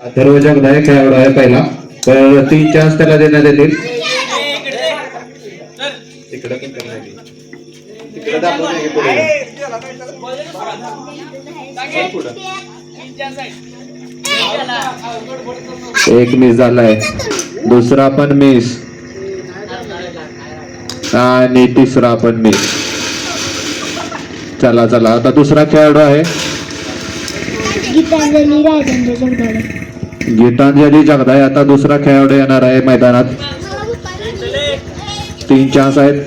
अथर्व जगदाय खेळाडू आहे पहिला. तर तीन चान्स त्याला देण्यात येतील. तिकडे पण तिकडे दाखवून पुढे. एक मिस झालाय. दुसरा पण मिस आणि तिसरा पण मिस चला चला. आता दुसरा खेळाडू आहे. गीतांजली राजेंद्र जगदाळे गीतांजली जगदाय आता दुसरा खेळाडू येणार आहे मैदानात. तीन चान्स आहेत.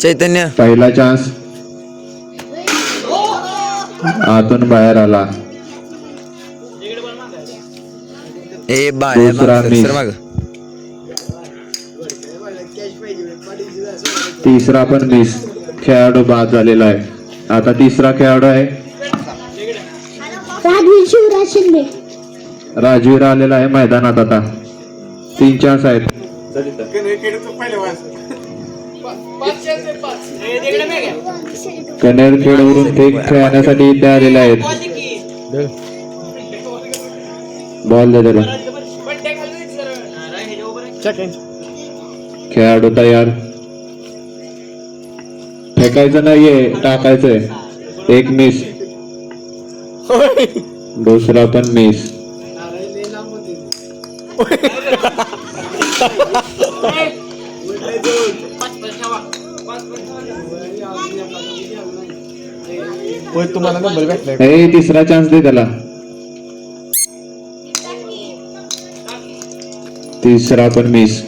चैतन्य. पहिला चान्स आतून बाहेर आला. ए माग. तिसरा पण मिस खेळाडू बाद झालेला आहे. आता तिसरा खेळाडू आहे. राजवीर शिवराज शिंदे. राजवीर आलेला आहे मैदानात आता. तीन चान्स आहेत. कनेर खेळवरून ते खेळण्यासाठी इथे आलेले आहेत. बॉल दे त्याला. खेळाडू तयार. फेकायचं नाहीये टाकायचंय. एक मिस दुसरा पण मिस तुम्हाला नंबर भेटलाय. हे तिसरा चान्स दे त्याला. तिसरा पण मिस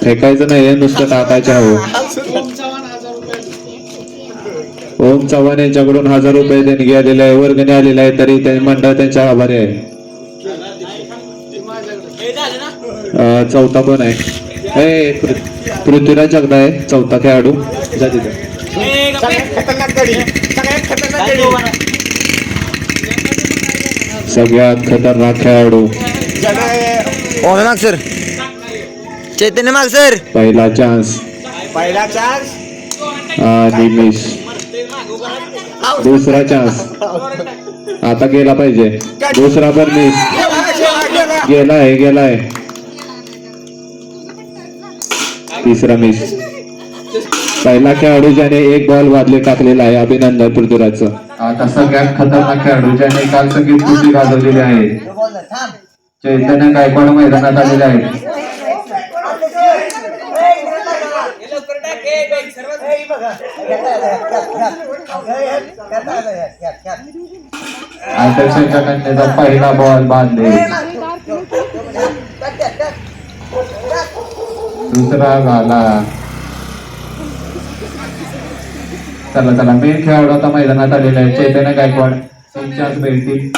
फेकायचं नाही नुसतं टाकायचं हवं. ओम चव्हाण यांच्याकडून हजार रुपये देणगी आलेले आहे वर्गणी आलेले आहे तरी ते मंडळ त्यांच्या आभारी आहे. चौथा पण आहे? हे पृथ्वीराज जगदा आहे चौथा खेळाडू. जा सगळ्यात खतरनाक गाडी सगळ्यात खतरनाक खेळाडू. सर चैतन्य माग सर पहिला चान्स पहिला चान्स आणि मिस दुसरा चान्स आता गेला पाहिजे दुसरा पण मिस गेलाय गेलाय तिसरा मिस पहिला खेळाडू ज्याने एक बॉल वादले टाकलेला आहे अभिनंदन पृथ्वीराजचं आता सगळ्यात खतरनाक खेळाडू ज्याने काल सगळी कृती गाजवलेली आहे चैतन्य गायकवाड मैदानात आलेले आहेत आकर्षणच्या कन्याचा पहिला बॉल बांधले दुसरा झाला चला चला मेन खेळाडू आता मैदानात आलेला आहे चैतन्य गायकवाड तीन भेटतील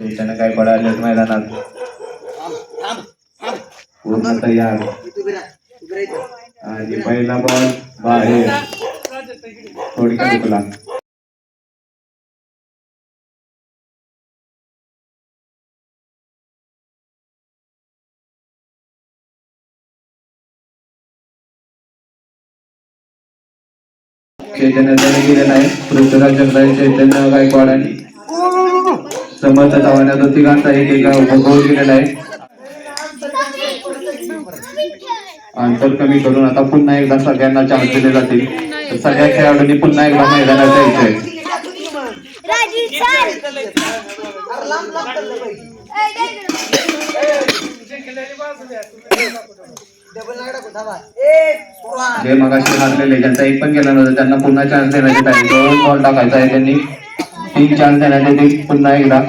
चैतन्य गायकवाड आले मैदानात पूर्ण तयार आणि पहिला बॉल बाहेर थोडक्यात हुकला चैतन्य त्याने गेलेला आहे पृथ्वीराज जगदाळे चैतन्य गायकवाड आणि समर्थ चव्हाण या तिघांचा एक एक गोल केलेला आहे अंतर कमी करून आता पुन्हा एकदा सगळ्यांना चान्स दिले जातील. सगळ्या खेळाडूंनी पुन्हा एकदा मैदानात यायचंय. जे मगाशी हारलेले ज्यांचा एक पण गेला नव्हता त्यांना पुन्हा चान्स देण्यात येत आहे दोन बॉल टाकायचा आहे त्यांनी. तीन चान्स देण्यात येतील पुन्हा एकदा.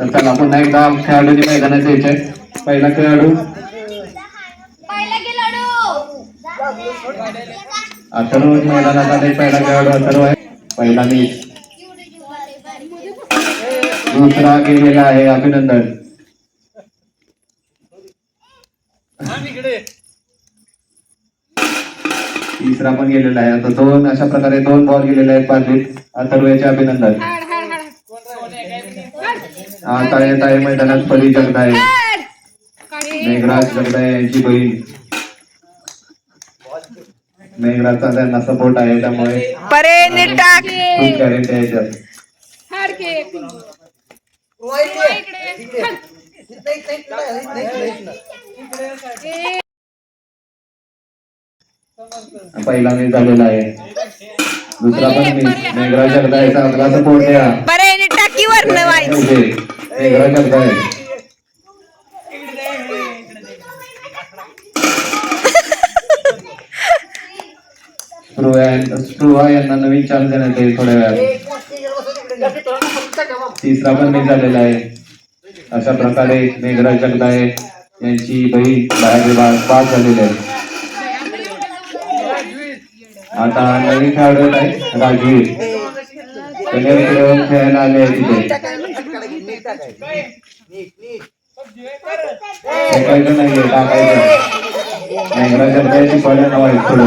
तर चला पुन्हा एकदा खेळाडूंनी मैदानात यायचंय. पहिला खेळाडू अथर्व मैदानात आले पहिला खेळाडू अथर्व आहे पहिला मी दुसरा गेलेला आहे अभिनंदन. तिसरा पण गेलेला आहे. आता दोन अशा प्रकारे दोन बॉल गेलेले आहेत पार्टीत अथर्वचे अभिनंदन. आता येत आहे मैदानात परी जगदाय मेघराज जगदाय यांची बहीण. मेघराजचा त्यांना सपोर्ट आहे त्यामुळे परे खूप आहे पहिला मी झालेला आहे. दुसरा पण मी. मेघराज जगदाय चांगला सपोर्ट द्या. परे नीट टाकी वरनं वाईच मेघराज जगदाय स्पृहा यांना नवीन चान्स देण्यात येईल थोड्या वेळात. तिसरा पण मी झालेला आहे. अशा प्रकारे मेघराज जगदाय यांची बहीण बाहेर पास झालेली आहे. आता नवीन खेळाडू आहे राजवीर. त्याने खेळायला आले आहे तिथे. फेकायचं नाहीये टाकायचं मेघराज जगदायची पडे नाव आहे थोडं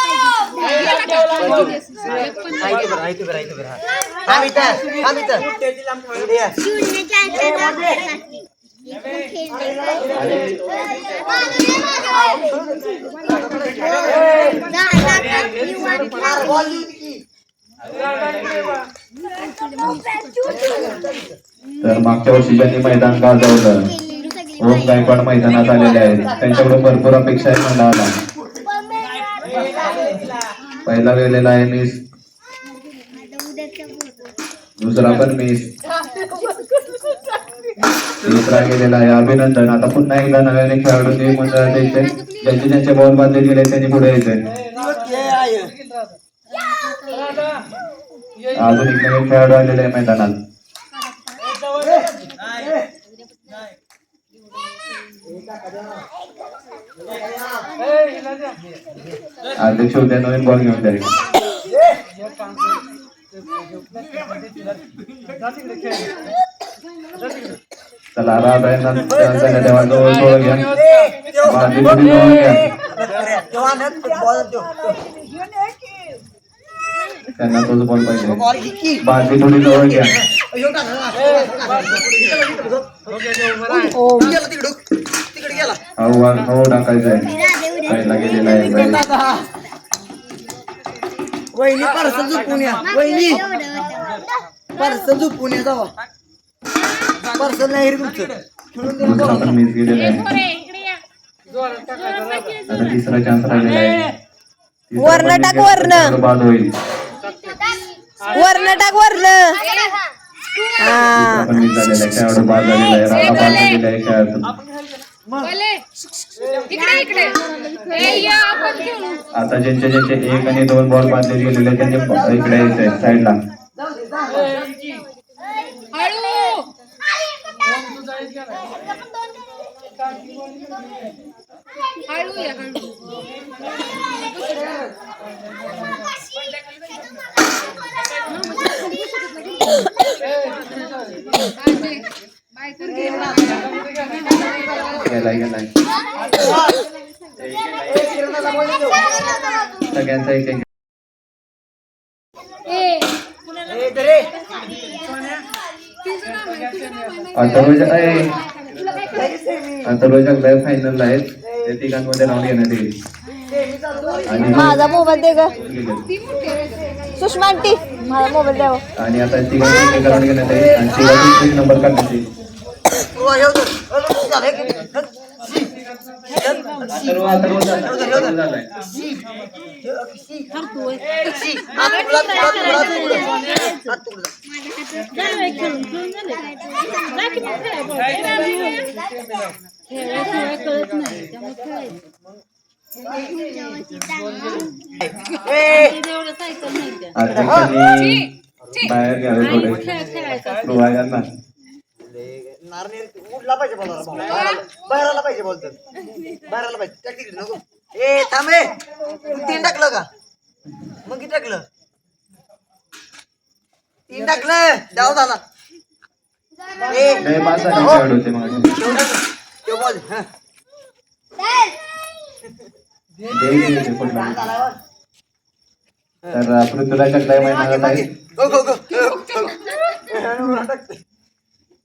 तर मागच्या वर्षी ज्यांनी मैदान गाजवलं ओम गायकवाड मैदानात आलेले आहेत त्यांच्याकडून भरपूर अपेक्षा आहेत म्हणाला पहिला गेलेला आहे मिस दुसरा पण मिस तिसरा गेलेला आहे अभिनंदन. आता पुन्हा एकदा नव्याने खेळाडूंनी मंडळात द्यायचे ज्यांचे ज्यांचे बॉल बांधले गेले त्यांनी पुढे यायचे. अजून एक नवीन खेळाडू आलेले आहे मैदानात. अध्यक्ष उद्या नवीन बॉल घेऊन जाईल चला राधा यांना त्यांच्या देवा जवळ जवळ घ्या बाजी थोडी जवळ घ्या त्यांना तोच बॉल पाहिजे बाजी थोडी जवळ घ्या आव्हान हो टाकायचं आहे पहिला गेलेला आहे पहिला. वहिनी. पार्सल झोपून या. वहिनी. पार्सल झोपून या जावा. पार्सल नाही तुमचं. खेळून दे दुसरा पण मिस गेलेला आहे. आता तिसरा चान्स राहिलेला आहे. तिसरा वरनं पण टाक, वरनं. केला तर बाद होईल. वरनं टाक हा. पण मिस झालेला आहे. खेळाडू बाद झालेला आहे. राधा बाद झालेला आहे खेळाडू. इकडे इकडे. आता ज्यांचे ज्यांचे एक आणि दोन बॉल बांधले गेलेले त्यांनी इकडे यायचंय साईडला हळू! हळू या हळू. गेलाय गेलाय. सगळ्यांचा एक एक अथर्वच्या आहे अथर्वच्या जगदाय फायनल आहेत ते तिघांमध्ये येईल आणि माझा मोबाईल दे ग. सुषमा आंटी माझा मोबाईल द्यावा आणि आता राऊंड घेण्यात येईल. आणि तिघांची नंबर काढण्यात येईल. अथर्व अथर्व झाला. अथर्व झालाय अध्यक्षांनी बाहेर घ्यावे थोडे. उडला पाहिजे बॉलर बाहेरला पाहिजे बोलतो. बाहेरला पाहिजे. त्या तिकडे नको. ए थांबे तू तीन टाकलं का? मग किती टाकलं? तीन टाकलं. डाव झाला. ए. खेळाडू मग. बॉल. हं. तर पृथ्वीराज जगदाळे मैदानात आहे गो गो गो तिकडे जा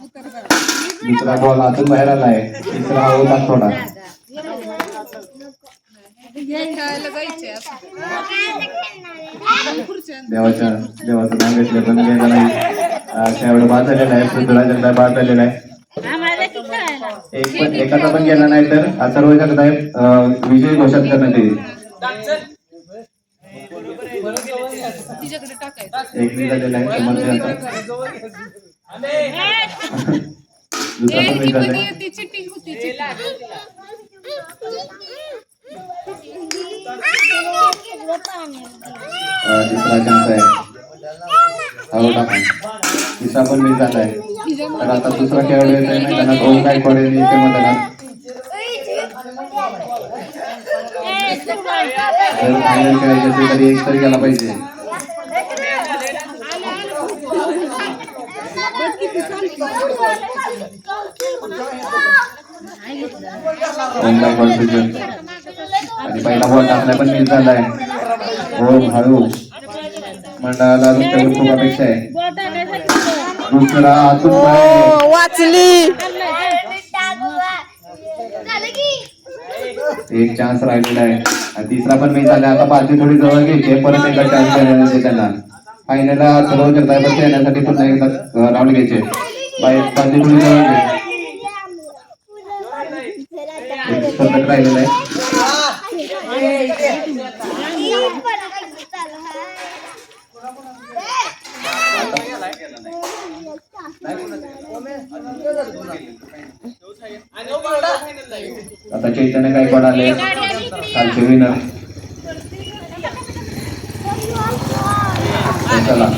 दुसरा बॉल आतून बाहेर आलाय तिसरा हा होता थोडा. देवाच्या देवाचं नाव घेतलं पण घ्यायला नाही. अं, बाद झालेला आहे. पृथ्वीराज जगदाळे बाद झालेला आहे. एक पण एखादा पण गेला नाही तर अथर्व जगदाळे विजय घोषित करण्यात येईल. एक झालेला आहे. समर्थांचा तिसरा चान्स आहे. हळू टाका तिसरा पण मिस झाला आहे. तर आता दुसरा खेळाडू येत आहे मैदानात ओम गायकवाड यांनी इथे मैदानात. जर फायनल खेळायची असेल तरी एक तरी गेला पाहिजे. सुजन आणि पहिला बॉल पण मिस झालाय. ओम हळू मंडळाला तुमच्याकडून खूप अपेक्षा आहे. दुसरा आतून वाचली. एक चान्स राहिलेला आहे. आणि तिसरा पण मी झाला आता बाजू थोडी जवळ घ्यायची परत एकदा चान्स देण्याचे त्यांना. फायनलला सर्व करता येण्यासाठी पुन्हा एकदा राऊंड घ्यायचे. बाहेर बाजू थोडी जवळ आहे. आता चैतन्य काय पडाले कालचे विनर चला.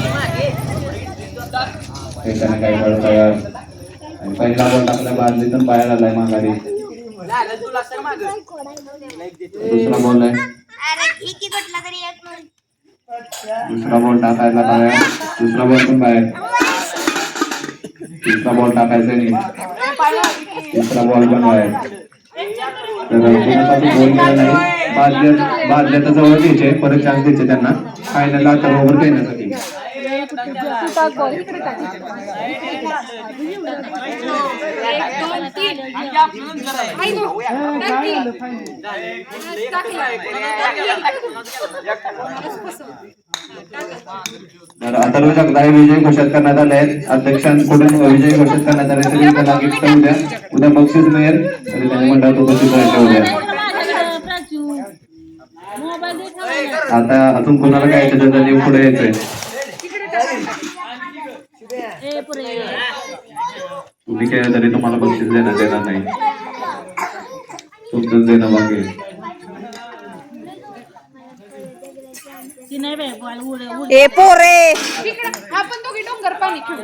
चैतन्य गायकवाड तयार आणि पहिला बॉल टाकला बादलीतून बाहेर आलाय माघारी. दुसरा बॉल आहे. दुसरा बॉल टाकायला बाहेर. दुसरा बॉल पण बाहेर. तिसरा बॉल टाकायचा नाही. तिसरा बॉल पण बाहेर. तर गोल केला नाही. बादल्या बादल्या तर जवळ घ्यायचे परत चान्स द्यायचे त्यांना. फायनलला तर ओव्हर घेण्यासाठी. टाक बॉल इकडे टाक एक दोन तीन. तर अथर्व जगदाळे विजय घोषित करण्यात आले आहेत. अध्यक्षांकडून विजय घोषित करण्यात आले तरी त्याला गिफ्ट उद्या उद्या बक्षीस मिळेल. तरी त्यांनी मंडळात उपस्थित राहायचे उद्या आता अजून कोणाला काय त्यांनी पुढे यायचंय? तुम्ही केलं तरी तुम्हाला बक्षीस देण्यात येणार नाही. तुमचंच देणं बाकी आहे. ए पोरे! तिकडे आपण दोघी डोंगर पाणी खेळू.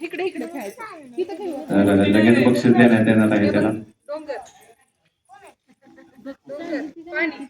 इकडे इकडे खेळायचं. इथं खेळू तर लगेच बक्षीस देण्यात येणार आहे त्याला. डोंगर. डोंगर. पाणी.